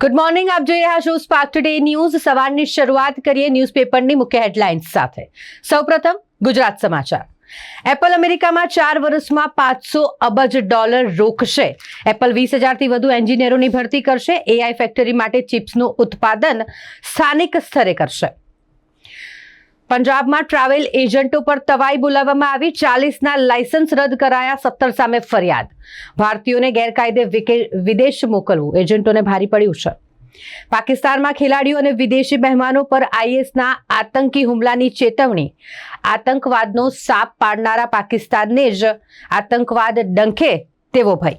Good morning આપ જોઈ રહ્યા છો સ્પાર્ક ટુડે ન્યૂઝ સવારની શરૂઆત કરીએ ન્યૂઝપેપરની મુખ્ય હેડલાઇન્સ સાથે. સૌપ્રથમ ગુજરાત સમાચાર. એપલ અમેરિકામાં ચાર વર્ષમાં પાંચસો અબજ ડોલર રોકશે. એપલ વીસ હજારથી વધુ એન્જિનિયરોની ભરતી કરશે. એઆઈ ફેક્ટરી માટે ચિપ્સનું ઉત્પાદન સ્થાનિક સ્તરે કરશે. પંજાબમાં ટ્રાવેલ એજન્ટો પર તવાઈ બોલાવવામાં આવી. ચાલીસના લાયસન્સ રદ કરાયા, સત્તર સામે ફરિયાદ. ભારતીયોને ગેરકાયદે વિદેશ મોકલવું. એજન્ટોને ભારી પડ્યું છે. પાકિસ્તાનમાં ખેલાડીઓ અને વિદેશી મહેમાનો પર આઈએસના આતંકી હુમલાની ચેતવણી. આતંકવાદનો સાપ પાડનારા પાકિસ્તાનને જ આતંકવાદ ડંખે તેવો ભય.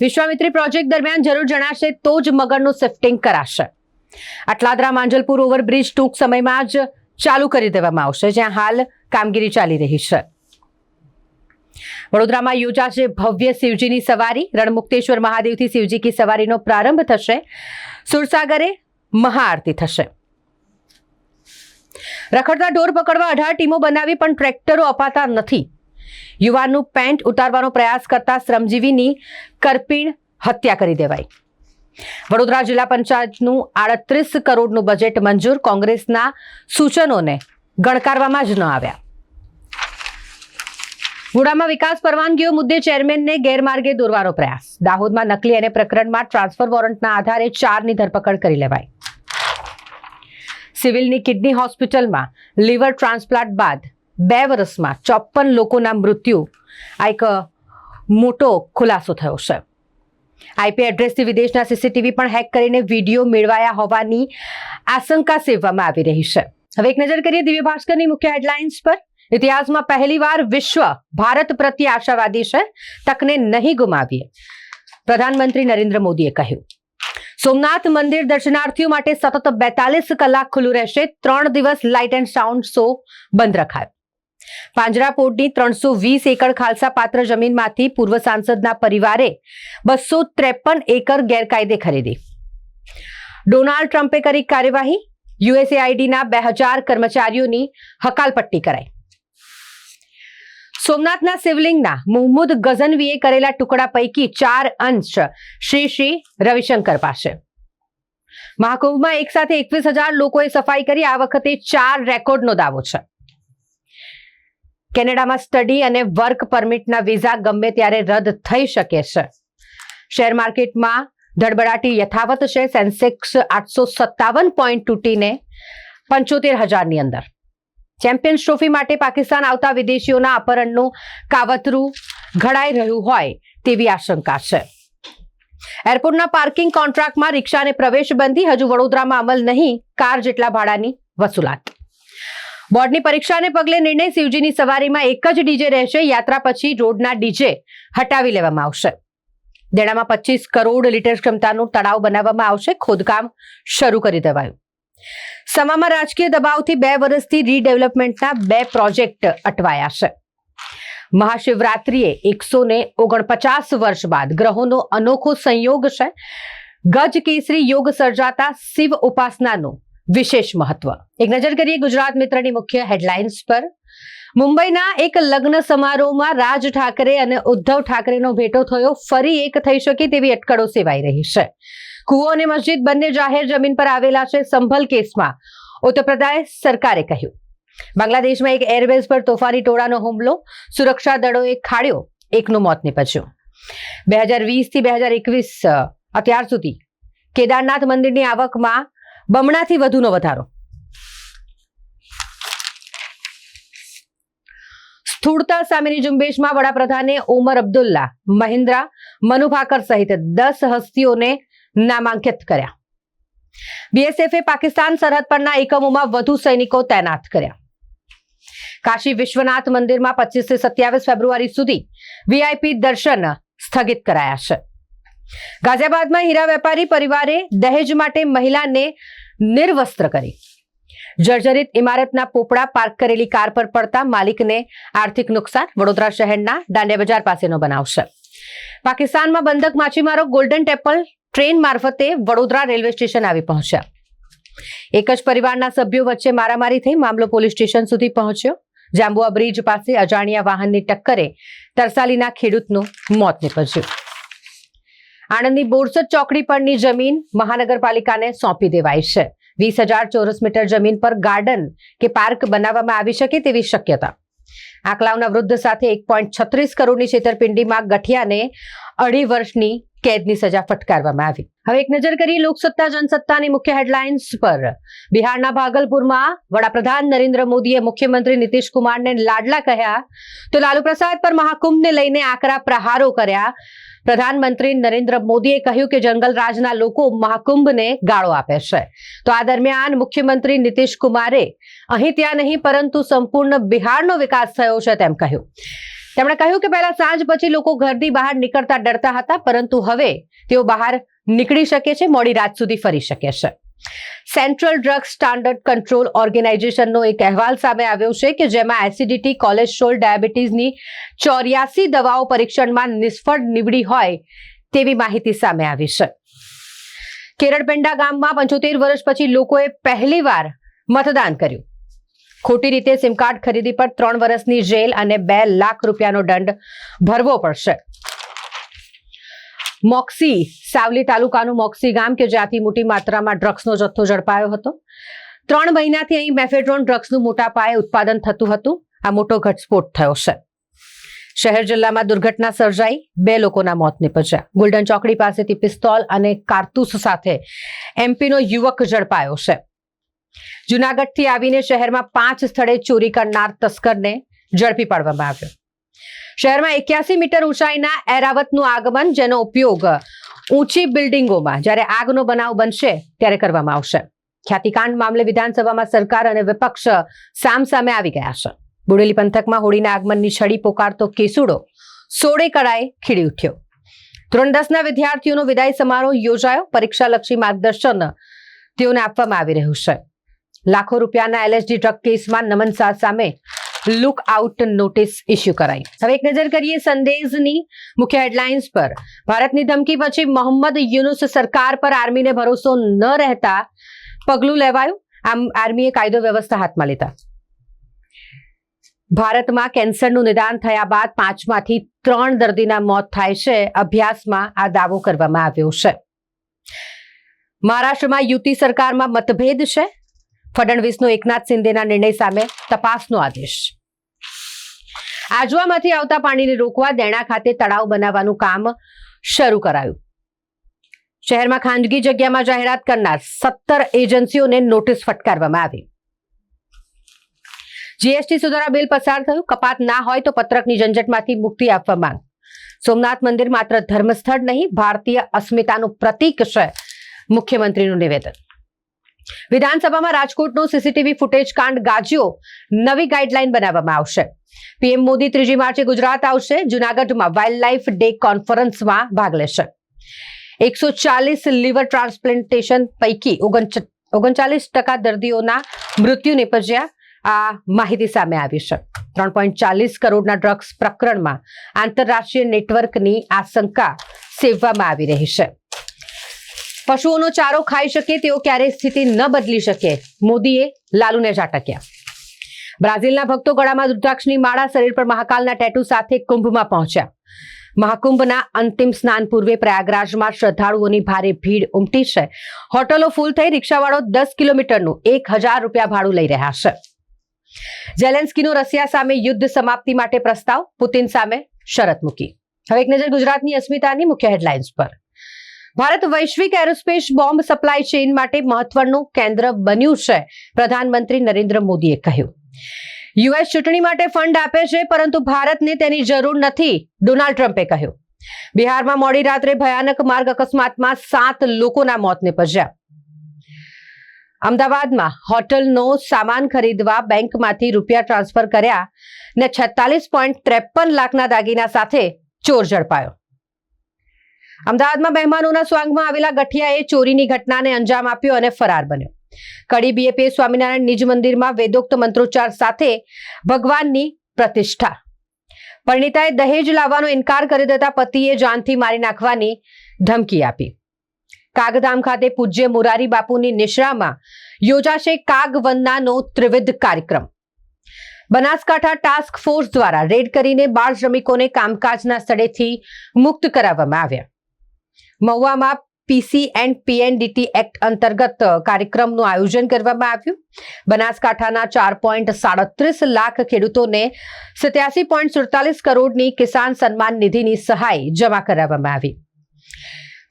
વિશ્વામિત્રી પ્રોજેક્ટ દરમિયાન જરૂર જણાશે તો જ મગરનું શિફ્ટિંગ કરાશે. અટલાદરા માંજલપુર ઓવરબ્રિજ ટૂંક સમયમાં જ ચાલુ કરી દેવામાં આવશે, જ્યાં હાલ કામગીરી ચાલી રહી છે. વડોદરામાં યોજાશે ભવ્ય શિવજીની સવારી. રણમુક્તેશ્વર મહાદેવથી શિવજી કી સવારીનો પ્રારંભ થશે. સુરસાગરે મહાઆરતી થશે. રખડતા ઢોર પકડવા અઢાર ટીમો બનાવી પણ ટ્રેક્ટરો અપાતા નથી. યુવાનનું પેન્ટ ઉતારવાનો પ્રયાસ કરતા શ્રમજીવીની કરપીણ હત્યા કરી દેવાઈ. વડોદરા જિલ્લા પંચાયતનું આડત્રીસ કરોડનું બજેટ મંજૂર. કોંગ્રેસના સૂચનોને ગણકારવામાં જ ન આવ્યા. ગુડામાં વિકાસ પરવાનગીઓ મુદ્દે ચેરમેનને ગેરમાર્ગે દોરવાનો પ્રયાસ. દાહોદમાં નકલી અને પ્રકરણમાં ટ્રાન્સફર વોરંટના આધારે ચારની ધરપકડ કરી લેવાઈ. સિવિલની કિડની હોસ્પિટલમાં લીવર ટ્રાન્સપ્લાન્ટ બાદ બે વર્ષમાં ચોપન લોકોના મૃત્યુ. આ એક મોટો ખુલાસો થયો છે. આઈપી એડ્રેસથી વિદેશના સીસીટીવી પણ હેક કરીને વીડિયો મેળવાયા હોવાની આશંકા સેવવામાં આવી રહી છે. હવે એક નજર કરીએ દિવ્ય ભાસ્કરની મુખ્ય હેડલાઇન્સ પર. ઇતિહાસમાં પહેલીવાર વિશ્વ ભારત પ્રત્યે આશાવાદી છે. તકને નહીં ગુમાવીએ. પ્રધાનમંત્રી નરેન્દ્ર મોદીએ કહ્યું. સોમનાથ મંદિર દર્શનાર્થીઓ માટે સતત બેતાલીસ કલાક ખુલ્લું રહેશે. ત્રણ દિવસ લાઇટ એન્ડ સાઉન્ડ શો બંધ રખાયો. પાંજરાપોળની ત્રણસો વીસ એકર ખાલસા પાત્ર જમીનમાંથી પૂર્વ સાંસદના પરિવારે બસો ત્રેપન એકર ગેરકાયદે ખરીદી. ડોનાલ્ડ ટ્રમ્પે કરી કાર્યવાહી? યુએસએઆઈડીના બે હજાર કર્મચારીઓની હકાલપટ્ટી કરાઈ. સોમનાથના શિવલિંગના મોહમ્મદ ગઝનવીએ કરેલા ટુકડા પૈકી ચાર અંશ શ્રી શ્રી રવિશંકર પાસે. મહાકુંભમાં એક સાથે એકવીસ હજાર લોકોએ સફાઈ કરી, આ વખતે ચાર રેકોર્ડનો દાવો છે. કેનેડામાં સ્ટડી અને વર્ક પરમિટના વિઝા ગમે ત્યારે રદ થઈ શકે છે. શેર માર્કેટમાં ધડબડાટી યથાવત છે. સેન્સેક્સ આઠસો સત્તાવન પોઈન્ટ તૂટીને પંચોતેર હજારની અંદર. ચેમ્પિયન્સ ટ્રોફી માટે પાકિસ્તાન આવતા વિદેશીઓના અપહરણનું કાવતરું ઘડાઈ રહ્યું હોય તેવી આશંકા છે. એરપોર્ટના પાર્કિંગ કોન્ટ્રાક્ટમાં રિક્ષાને પ્રવેશ બંધી હજુ વડોદરામાં અમલ નહીં. કાર જેટલા ભાડાની વસૂલાત. બોર્ડની પરીક્ષાને પગલે નિર્ણય શિવજીની સવારીમાં એક જ ડીજે રહેશે. યાત્રા પછી રોડના ડીજે હટાવી લેવામાં આવશે. દેણામાં પચીસ કરોડ લીટર ક્ષમતાનું તળાવ બનાવવામાં આવશે. ખોદકામ શરૂ કરી દેવાયું. સમામાં રાજકીય દબાવથી બે વર્ષથી રીડેવલપમેન્ટના બે પ્રોજેક્ટ અટવાયા છે. મહાશિવરાત્રિએ એકસો ને ઓગણપચાસ વર્ષ બાદ ગ્રહોનો અનોખો સંયોગ છે. ગજ કેસરી યોગ સર્જાતા શિવ ઉપાસનાનું વિશેષ મહત્વ. એક નજર કરીએ ગુજરાત મિત્રની મુખ્ય હેડલાઇન્સ પર. મુંબઈના એક લગ્ન સમારોહમાં રાજ ઠાકરે અને ઉદ્ધવ ઠાકરેનો ભેટો થયો. ફરી એક થઈ શકે તેવી અટકળો સેવાઈ રહી છે. કુવો અને મસ્જિદ બંને જાહેર જમીન પર આવેલા છે સંભલ કેસમાં. ઉત્તર પ્રદેશ સરકારે કહ્યું. બાંગ્લાદેશમાં એક એરબેઝ પર તોફાની ટોળાનો હુમલો. સુરક્ષા દળોએ ખાડ્યો. એકનું મોત નીપજ્યું. બે હજાર વીસથી બે હજાર એકવીસ અત્યાર સુધી કેદારનાથ મંદિરની આવકમાં બમણાથી વધુનો વધારો. સ્થૂળતા સામેની ઝુંબેશમાં વડાપ્રધાને ઓમર અબ્દુલ્લા, મહિન્દ્રા મનુભાકર સહિત દસ હસ્તીઓને નામાંકિત કર્યા. બીએસએફે પાકિસ્તાન સરહદ પરના એકમોમાં વધુ સૈનિકો તૈનાત કર્યા. કાશી વિશ્વનાથ મંદિરમાં પચીસથી સત્યાવીસ ફેબ્રુઆરી સુધી વીઆઈપી દર્શન સ્થગિત કરાયા છે. ગાઝિયાબાદમાં હીરા વેપારી પરિવારે દહેજ માટે મહિલાને નિર્વસ્ત્ર કરી. જર્જરિત ઇમારતના પોપડા પાર્ક કરેલી કાર પર પડતા માલિકને આર્થિક નુકસાન વડોદરા શહેરના દાંડિયા બજાર પાસેનો બનાવ છે. પાકિસ્તાનમાં બંધક માછીમારો ગોલ્ડન ટેમ્પલ ટ્રેન મારફતે વડોદરા રેલવે સ્ટેશન આવી પહોંચ્યા. એક જ પરિવારના સભ્યો વચ્ચે મારામારી થઈ મામલો પોલીસ સ્ટેશન સુધી પહોંચ્યો. જાંબુઆ બ્રિજ પાસે અજાણ્યા વાહનની ટક્કરે તરસાલીના ખેડૂતનું મોત નીપજ્યું. આણંદની બોરસદ ચોકડી પરની જમીન મહાનગરપાલિકાને સોંપી દેવાઈ છે. વીસ હજાર ચોરસ મીટર જમીન પર ગાર્ડન કે પાર્ક બનાવવામાં આવી શકે તેવી શક્યતા. આકલાવના વૃદ્ધ સાથે એક પોઈન્ટ છત્રીસ કરોડની છેતરપિંડીમાં ગઠિયાને અઢી વર્ષની કેદની સજા ફટકારવામાં આવી. હવે એક નજર કરીએ લોકસત્તા, જનસત્તાની મુખ્ય હેડલાઇન્સ પર. બિહારના ભાગલપુરમાં વડાપ્રધાન નરેન્દ્ર મોદીએ મુખ્યમંત્રી નીતિશ કુમારને લાડલા કહ્યા. તો લાલુ પ્રસાદ પર મહાકુંભને લઈને આકરા પ્રહારો કર્યા. પ્રધાનમંત્રી નરેન્દ્ર મોદીએ કહ્યું કે જંગલ રાજના લોકો મહાકુંભને ગાળો આપે છે. તો આ દરમિયાન મુખ્યમંત્રી નીતિશ કુમારે, અહીં ત્યાં નહીં, પરંતુ સંપૂર્ણ બિહારનો વિકાસ થયો છે, તેમ કહ્યું. તેમણે કહ્યું કે પહેલા સાંજ પછી લોકો ઘરની બહાર નીકળતા ડરતા હતા, પરંતુ હવે તેઓ બહાર નીકળી શકે છે, મોડી રાત સુધી ફરી શકે છે. સેન્ટ્રલ ડ્રગ સ્ટાન્ડર્ડ કંટ્રોલ ઓર્ગેનાઇઝેશનનો એક અહેવાલ સામે આવ્યો છે કે જેમાં એસિડિટી કોલેસ્ટ્રોલ ડાયાબિટીસની ચોર્યાસી દવાઓ પરીક્ષણમાં નિષ્ફળ નીવડી હોય તેવી માહિતી સામે આવી છે. કેરળપેંડા ગામમાં પંચોતેર વર્ષ પછી લોકોએ પહેલીવાર મતદાન કર્યું. ખોટી રીતે સિમ કાર્ડ ખરીદી પર ત્રણ વર્ષની જેલ અને બે લાખ રૂપિયાનો દંડ ભરવો પડશે. મોક્સી, સાવલી તાલુકાનું મોક્સી ગામ કે જ્યાંથી મોટી માત્રામાં ડ્રગ્સનો જથ્થો ઝડપાયો હતો. ત્રણ મહિનાથી અહીં મેફેડ્રોન ડ્રગ્સનું મોટા પાયે ઉત્પાદન થતું હતું. આ મોટો ઘટસ્ફોટ થયો છે. શહેર જિલ્લામાં દુર્ઘટના સર્જાઈ. બે લોકોના મોત નીપજ્યા. ગોલ્ડન ચોકડી પાસેથી પિસ્તોલ અને કારતૂસ સાથે એમપીનો યુવક ઝડપાયો છે. જુનાગઢથી આવીને શહેરમાં પાંચ સ્થળે ચોરી કરનાર તસ્કરને ઝડપી પાડવામાં આવ્યો. શહેરમાં એક્યાસી મીટર ઊંચાઈના એરાવતનું આગમન, જેનો ઉપયોગ ઊંચી બિલ્ડિંગોમાં જ્યારે આગનો બનાવ બનશે ત્યારે કરવામાં આવશે. ખ્યાતિકાંડ મામલે વિધાનસભામાં સરકાર અને વિપક્ષ સામસામે આવી ગયા છે. બોડેલી પંથકમાં હોળીના આગમનની છડી પોકારતો કેસુડો સોળે કળાએ ખીડી ઉઠ્યો. ધોરણ દસના વિદ્યાર્થીઓનો વિદાય સમારોહ યોજાયો. પરીક્ષાલક્ષી માર્ગદર્શન તેઓને આપવામાં આવી રહ્યું છે. લાખો રૂપિયાના એલએસડી ડ્રગ કેસમાં નમન શાહ સામે લુક આઉટ નોટિસ ઇસ્યુ કરાઈ. હવે એક નજર કરીએ સંદેશની મુખ્ય હેડલાઇન્સ પર. ભારતની ધમકી પછી મોહમ્મદ યુનુસ સરકાર પર આર્મીને ભરોસો ન રહેતા પગલું લેવાયું. આમ આર્મીએ કાયદો વ્યવસ્થા હાથમાં લીધા. ભારતમાં કેન્સરનું નિદાન થયા બાદ પાંચમાંથી ત્રણ દર્દીના મોત થાય છે. અભ્યાસમાં આ દાવો કરવામાં આવ્યો છે. મહારાષ્ટ્રમાં યુતિ સરકારમાં મતભેદ છે. ફડણવીસનો એકનાથ શિંદેના નિર્ણય સામે તપાસનો આદેશ. આજવામાંથી આવતા પાણીને રોકવા દેણા ખાતે તળાવ બનાવવાનું કામ શરૂ કરાયું. શહેરમાં ખાનગી જગ્યામાં જાહેરાત કરનાર સત્તર એજન્સીઓને નોટિસ ફટકારવામાં આવી. જીએસટી સુધારા બિલ પસાર થયું. કપાત ના હોય તો પત્રકની ઝંઝટમાંથી મુક્તિ આપવા માંગ. સોમનાથ મંદિર માત્ર ધર્મસ્થળ નહીં, ભારતીય અસ્મિતાનું પ્રતીક છે મુખ્યમંત્રીનું નિવેદન. વિધાનસભામાં રાજકોટનો સીસીટીવી ફૂટેજ કાંડ ગાજ્યો. નવી ગાઈડલાઈન બનાવવામાં આવશે. પીએમ મોદી ત્રીજી માર્ચે ગુજરાત આવશે. જુનાગઢમાં વાઇલ્ડ લાઇફ ડે કોન્ફરન્સમાં ભાગ લેશે. એકસો ચાલીસ લીવર ટ્રાન્સપ્લાન્ટેશન પૈકી ઓગણચાલીસ ટકા દર્દીઓના મૃત્યુ નિપજ્યા. આ માહિતી સામે આવી છે. ત્રણ પોઈન્ટ ચાલીસ કરોડના ડ્રગ્સ પ્રકરણમાં આંતરરાષ્ટ્રીય નેટવર્કની આશંકા સેવવામાં આવી રહી છે. પશુઓનો ચારો ખાઈ શકે, તેઓ ક્યારેય સ્થિતિ ન બદલી શકે. મોદીએ લાલુને ઝાટક્યા બ્રાઝિલના ભક્તો ગળામાં રુદ્રાક્ષની માળા શરીર પર મહાકાલના ટેટુ સાથે કુંભમાં પહોંચ્યા. મહાકુંભના અંતિમ સ્નાન પૂર્વે પ્રયાગરાજમાં શ્રદ્ધાળુઓની ભારે ભીડ ઉમટી છે. હોટલો ફૂલ થઈ રિક્ષાવાળો દસ કિલોમીટરનું એક હજાર રૂપિયા ભાડું લઈ રહ્યા છે. જેલેન્સ્કીનો રશિયા સામે યુદ્ધ સમાપ્તિ માટે પ્રસ્તાવ, પુતિન સામે શરત મૂકી. હવે એક નજર ગુજરાતની અસ્મિતાની મુખ્ય હેડલાઇન્સ પર. ભારત વૈશ્વિક એરોસ્પેસ બોમ્બ સપ્લાય ચેઇન માટે મહત્વનું કેન્દ્ર બન્યું છે, પ્રધાનમંત્રી નરેન્દ્ર મોદીએ કહ્યું. યુએસ ચૂંટણી માટે ફંડ આપે છે, પરંતુ ભારતને તેની જરૂર નથી, ડોનાલ્ડ ટ્રમ્પે કહ્યું. બિહારમાં મોડી રાત્રે ભયાનક માર્ગ અકસ્માતમાં સાત લોકોના મોત નિપજ્યા. અમદાવાદમાં હોટલનો સામાન ખરીદવા બેંકમાંથી રૂપિયા ટ્રાન્સફર કર્યા ને છેતાલીસ પોઈન્ટ ત્રેપન લાખના દાગીના સાથે ચોર ઝડપાયો. અમદાવાદમાં મહેમાનોના સ્વાંગમાં આવેલા ગઠિયાએ ચોરીની ઘટનાને અંજામ આપ્યો અને ફરાર બન્યો. કડી બીએપીએ સ્વામિનારાયણ નિજ મંદિરમાં વેદોક્ત મંત્રોચ્ચાર સાથે ભગવાનની પ્રતિષ્ઠા. પરિણીતાએ દહેજ લાવવાનો ઇનકાર કરી દેતા પતિએ જાનથી મારી નાખવાની ધમકી આપી. કાગધામ ખાતે પૂજ્ય મોરારી બાપુની નિશ્રામાં યોજાશે કાગ વંદનાનો ત્રિવિધ કાર્યક્રમ. બનાસકાંઠા ટાસ્ક ફોર્સ દ્વારા રેડ કરીને બાળ શ્રમિકોને કામકાજના સ્થળેથી મુક્ત કરાવવામાં આવ્યા. મહુવામાં પીસી એન્ડ પીએનડીટી એક્ટ અંતર્ગત કાર્યક્રમનું આયોજન કરવામાં આવ્યું. બનાસકાંઠાના ચાર પોઈન્ટ સાડત્રીસ લાખ ખેડૂતોને સત્યાસી પોઈન્ટ સુડતાલીસ કરોડની કિસાન સન્માન નિધિની સહાય જમા કરાવવામાં આવી.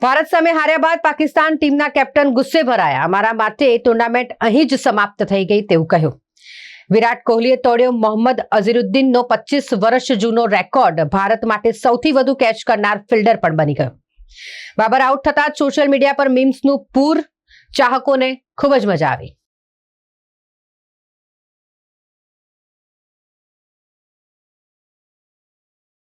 ભારત સામે હાર્યા બાદ પાકિસ્તાન ટીમના કેપ્ટન ગુસ્સે ભરાયા. અમારા માટે ટુર્નામેન્ટ અહીં જ સમાપ્ત થઈ ગઈ તેવું કહ્યું. વિરાટ કોહલીએ તોડ્યો મોહમ્મદ અઝીરુદ્દીનનો પચીસ વર્ષ જૂનો રેકોર્ડ. ભારત માટે સૌથી વધુ કેચ કરનાર ફિલ્ડર પણ બની ગયો. બાબર આઉટ થતા સોશિયલ મીડિયા પર મીમ્સનું પૂર ચાહકોને ખૂબ જ મજા આવી.